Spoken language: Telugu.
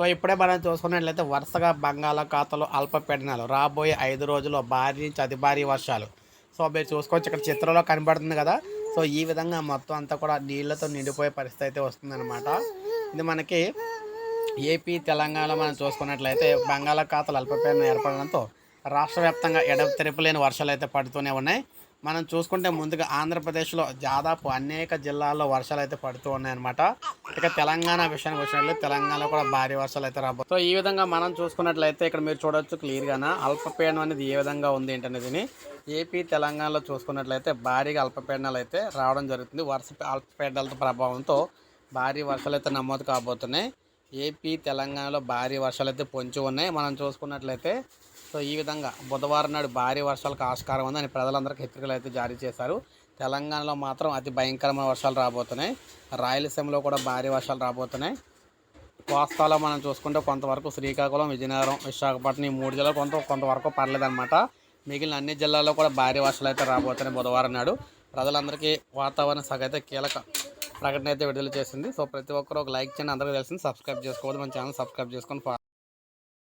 సో ఇప్పుడే మనం చూసుకున్నట్లయితే వరుసగా బంగాళాఖాతంలో అల్పపీడనాలు. రాబోయే ఐదు రోజుల్లో భారీ నుంచి అతి భారీ వర్షాలు. సో మీరు చూసుకోవచ్చు ఇక్కడ చిత్రంలో కనబడుతుంది కదా. సో ఈ విధంగా మొత్తం అంతా కూడా నీళ్ళతో నిండిపోయే పరిస్థితి అయితే వస్తుందన్నమాట. ఇది మనకి ఏపీ తెలంగాణలో మనం చూసుకున్నట్లయితే బంగాళాఖాతాలు అల్పపీడనం ఏర్పడడంతో రాష్ట్ర వ్యాప్తంగా ఎడతెరిపి లేని వర్షాలు అయితే పడుతూనే ఉన్నాయి. మనం చూసుకుంటే ముందుగా ఆంధ్రప్రదేశ్లో దాదాపు అనేక జిల్లాల్లో వర్షాలు అయితే పడుతూ ఉన్నాయన్నమాట. ఇక తెలంగాణ విషయానికి వచ్చినట్లయితే తెలంగాణలో కూడా భారీ వర్షాలు అయితే రాబో సో ఈ విధంగా మనం చూసుకున్నట్లయితే ఇక్కడ మీరు చూడొచ్చు క్లియర్గానా. అల్పపీడనం అనేది ఏ విధంగా ఉంది ఏంటనేది ఏపీ తెలంగాణలో చూసుకున్నట్లయితే భారీగా అల్పపీడనాలు అయితే రావడం జరుగుతుంది. వర్ష అల్పపీడనాల ప్రభావంతో భారీ వర్షాలు అయితే నమోదు కాబోతున్నాయి. ఏపీ తెలంగాణలో భారీ వర్షాలు అయితే పొంచి ఉన్నాయి. మనం చూసుకున్నట్లయితే సో ఈ విధంగా బుధవారం నాడు భారీ వర్షాలకు ఆస్కారం ఉందని ప్రజలందరికీ హెచ్చరికలు అయితే జారీ చేశారు. తెలంగాణలో మాత్రం అతి భయంకరమైన వర్షాలు రాబోతున్నాయి. రాయలసీమలో కూడా భారీ వర్షాలు రాబోతున్నాయి. కోస్తాలో మనం చూసుకుంటే కొంతవరకు శ్రీకాకుళం విజయనగరం విశాఖపట్నం ఈ మూడు జిల్లాలు కొంత కొంతవరకు పర్లేదన్నమాట. మిగిలిన అన్ని జిల్లాల్లో కూడా భారీ వర్షాలు అయితే రాబోతున్నాయి బుధవారం నాడు. ప్రజలందరికీ వాతావరణ శాఖ అయితే కీలక ప్రకటన అయితే విడుదల చేసింది. సో ప్రతి ఒక్కరు ఒక లైక్ చేయండి. అందరికీ తెలిసింది సబ్స్క్రైబ్ చేసుకోవద్దు. మన ఛానల్ సబ్స్క్రైబ్ చేసుకొని